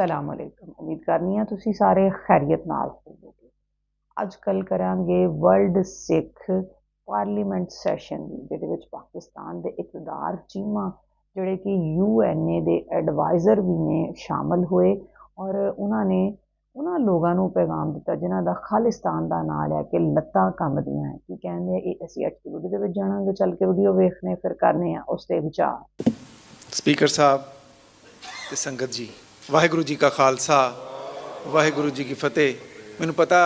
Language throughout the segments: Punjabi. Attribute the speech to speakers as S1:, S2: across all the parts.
S1: ਸਲਾਮ ਅਲੈਕਮ ਉਮੀਦ ਕਰਨੀ ਆ ਤੁਸੀਂ ਸਾਰੇ ਖੈਰੀਅਤ ਨਾਲ ਹੋਵੋਗੇ। ਅੱਜ ਕੱਲ ਕਰਾਂਗੇ ਵਰਲਡ ਸਿੱਖ ਪਾਰਲੀਮੈਂਟ ਸੈਸ਼ਨ ਦੀ, ਜਿਹਦੇ ਵਿੱਚ ਪਾਕਿਸਤਾਨ ਦੇ ਇਕਤਦਾਰ ਚੀਮਾ, ਜਿਹੜੇ ਕਿ ਯੂਐਨਏ ਦੇ ਐਡਵਾਈਜ਼ਰ ਵੀ ਨੇ, ਸ਼ਾਮਲ ਹੋਏ। ਔਰ ਉਹਨਾਂ ਨੇ, ਉਹਨਾਂ ਲੋਕਾਂ ਨੂੰ ਪੈਗਾਮ ਦਿੱਤਾ, ਜਿਨ੍ਹਾਂ ਦਾ ਖਾਲਿਸਤਾਨ ਦਾ ਨਾਂ ਲੈ ਕੇ ਲੱਤਾਂ ਕੰਬਦੀਆਂ ਹੈ। ਕੀ ਕਹਿੰਦੇ ਆ, ਇਹ ਅਸੀਂ ਅੱਜ ਦੀ ਵੀਡੀਓ ਦੇ ਵਿੱਚ ਜਾਣਾਂਗੇ। ਚੱਲ ਕੇ ਵੀਡੀਓ ਵੇਖਣੇ ਫਿਰ ਕਰਨੇ ਆ ਉਸ ਤੇ ਵਿਚਾਰ।
S2: ਸਪੀਕਰ ਸਾਹਿਬ ਤੇ ਸੰਗਤ ਜੀ ਵਾਹਿਗੁਰੂ ਜੀ ਕਾ ਖਾਲਸਾ, ਵਾਹਿਗੁਰੂ ਜੀ ਕੀ ਫਤਿਹ। ਮੈਨੂੰ ਪਤਾ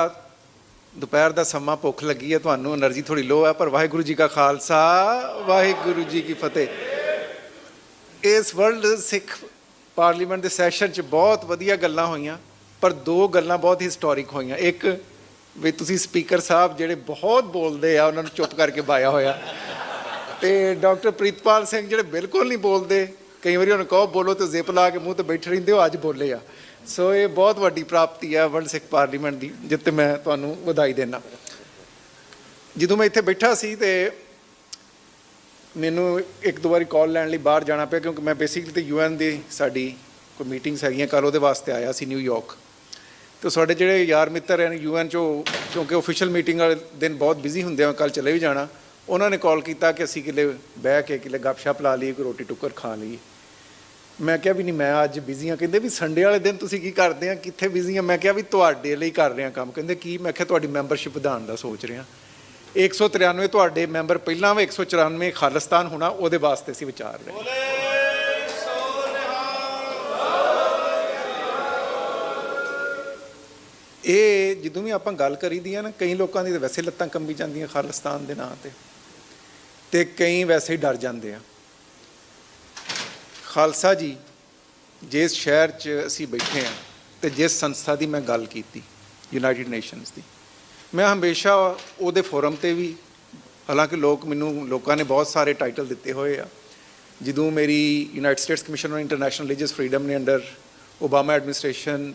S2: ਦੁਪਹਿਰ ਦਾ ਸਮਾਂ ਭੁੱਖ ਲੱਗੀ ਹੈ ਤੁਹਾਨੂੰ એનર્ਜੀ ਥੋੜੀ ਲੋ ਹੈ ਪਰ ਵਾਹਿਗੁਰੂ ਜੀ ਕਾ ਖਾਲਸਾ, ਵਾਹਿਗੁਰੂ ਜੀ ਕੀ ਫਤਿਹ। ਇਸ ਵਰਲਡ ਸਿੱਖ ਪਾਰਲੀਮੈਂਟ ਦੇ ਸੈਸ਼ਨ 'ਚ ਬਹੁਤ ਵਧੀਆ ਗੱਲਾਂ ਹੋਈਆਂ, ਪਰ ਦੋ ਗੱਲਾਂ ਬਹੁਤ ਹਿਸਟੋਰਿਕ ਹੋਈਆਂ। ਇੱਕ ਵੀ ਤੁਸੀਂ ਸਪੀਕਰ ਸਾਹਿਬ ਜਿਹੜੇ ਬਹੁਤ ਬੋਲਦੇ ਆ, ਉਹਨਾਂ ਨੂੰ ਚੁੱਪ ਕਰਕੇ ਬਾਇਆ ਹੋਇਆ। ਤੇ ਡਾਕਟਰ ਪ੍ਰੀਤਪਾਲ ਸਿੰਘ ਜਿਹੜੇ ਬਿਲਕੁਲ ਨਹੀਂ ਬੋਲਦੇ ਕਈ ਵਾਰੀ ਉਹਨੂੰ ਕਹੋ, ਬੋਲੋ ਤੇ ਜ਼ਿਪ ਲਾ ਕੇ ਮੂੰਹ ਤੇ ਬੈਠੇ ਰਹਿੰਦੇ ਹੋ, ਅੱਜ ਬੋਲੇ ਆ। ਸੋ ਇਹ ਬਹੁਤ ਵੱਡੀ ਪ੍ਰਾਪਤੀ ਆ ਵਰਲਡ ਸਿੱਖ ਪਾਰਲੀਮੈਂਟ ਦੀ ਜਿੱਤੇ ਮੈਂ ਤੁਹਾਨੂੰ ਵਧਾਈ ਦੇਣਾ ਜਦੋਂ ਮੈਂ ਇੱਥੇ ਬੈਠਾ ਸੀ ਤੇ ਮੈਨੂੰ ਇੱਕ ਦੋ ਵਾਰੀ ਕਾਲ ਲੈਣ ਲਈ ਬਾਹਰ ਜਾਣਾ ਪਿਆ, ਕਿਉਂਕਿ ਮੈਂ ਬੇਸਿਕਲੀ ਤੇ ਯੂਐਨ ਦੀ ਸਾਡੀ ਕੋਈ ਮੀਟਿੰਗਸ ਹੈਗੀਆਂ ਕੱਲ ਉਹਦੇ ਵਾਸਤੇ ਆਇਆ ਸੀ ਨਿਊਯਾਰਕ ਤੇ ਸਾਡੇ ਜਿਹੜੇ ਯਾਰ ਮਿੱਤਰ ਹਨ ਯੂਐਨ ਚੋਂ, ਕਿਉਂਕਿ ਅਫੀਸ਼ੀਅਲ ਮੀਟਿੰਗ ਵਾਲੇ ਦਿਨ ਬਹੁਤ ਬਿਜ਼ੀ ਹੁੰਦੇ ਆ ਕੱਲ ਚਲੇ ਵੀ ਜਾਣਾ, ਉਹਨਾਂ ਨੇ ਕਾਲ ਕੀਤਾ ਕਿ ਅਸੀਂ ਕਿਲੇ ਬਹਿ ਕੇ ਕਿਲੇ ਗੱਪਸ਼ਪ ਲਾ ਲਈਏ, ਕੋਈ ਰੋਟੀ ਟੁੱਕਰ ਖਾ ਲਈਏ। ਮੈਂ ਕਿਹਾ ਵੀ ਨਹੀਂ ਮੈਂ ਅੱਜ ਬਿਜ਼ੀ ਆ ਕਹਿੰਦੇ ਵੀ ਸੰਡੇ ਵਾਲੇ ਦਿਨ ਤੁਸੀਂ ਕੀ ਕਰਦੇ ਆ? ਕਿੱਥੇ ਬਿਜ਼ੀ ਆ? ਮੈਂ ਕਿਹਾ ਵੀ ਤੁਹਾਡੇ ਲਈ ਕਰ ਰਹੇ ਕੰਮ। ਕਹਿੰਦੇ ਕੀ? ਮੈਂ ਕਿਹਾ ਤੁਹਾਡੀ ਮੈਂਬਰਸ਼ਿਪ ਵਧਾਉਣ ਦਾ ਸੋਚ ਰਹੇ ਆ 193 ਤੁਹਾਡੇ ਮੈਂਬਰ ਪਹਿਲਾਂ ਵੀ 194 ਖਾਲਿਸਤਾਨ ਹੋਣਾ ਉਹਦੇ ਵਾਸਤੇ ਅਸੀਂ ਵਿਚਾਰ ਰਹੇ। ਇਹ ਜਦੋਂ ਵੀ ਆਪਾਂ ਗੱਲ ਕਰੀਦੀ ਆ ਨਾ ਕਈ ਲੋਕਾਂ ਦੀ ਤਾਂ ਵੈਸੇ ਲੱਤਾਂ ਕੰਬੀ ਜਾਂਦੀਆਂ ਖਾਲਿਸਤਾਨ ਦੇ ਨਾਂ ਤੇ। ਤੇ ਕਈ ਵੈਸੇ ਹੀ ਡਰ ਜਾਂਦੇ ਆ। ਖਾਲਸਾ ਜੀ, ਜਿਸ ਸ਼ਹਿਰ 'ਚ ਅਸੀਂ ਬੈਠੇ ਹਾਂ ਤੇ ਜਿਸ ਸੰਸਥਾ ਦੀ ਮੈਂ ਗੱਲ ਕੀਤੀ ਯੂਨਾਈਟਿਡ ਨੇਸ਼ਨਸ ਦੀ, ਮੈਂ ਹਮੇਸ਼ਾ ਉਹਦੇ ਫੋਰਮ ਤੇ ਵੀ, ਹਾਲਾਂਕਿ ਲੋਕ ਮੈਨੂੰ, ਲੋਕਾਂ ਨੇ ਬਹੁਤ ਸਾਰੇ ਟਾਈਟਲ ਦਿੱਤੇ ਹੋਏ ਆ, ਜਦੋਂ ਮੇਰੀ United States commission on international religious freedom ਨੇ ਅੰਡਰ ਓਬਾਮਾ ਐਡਮਿਨਿਸਟ੍ਰੇਸ਼ਨ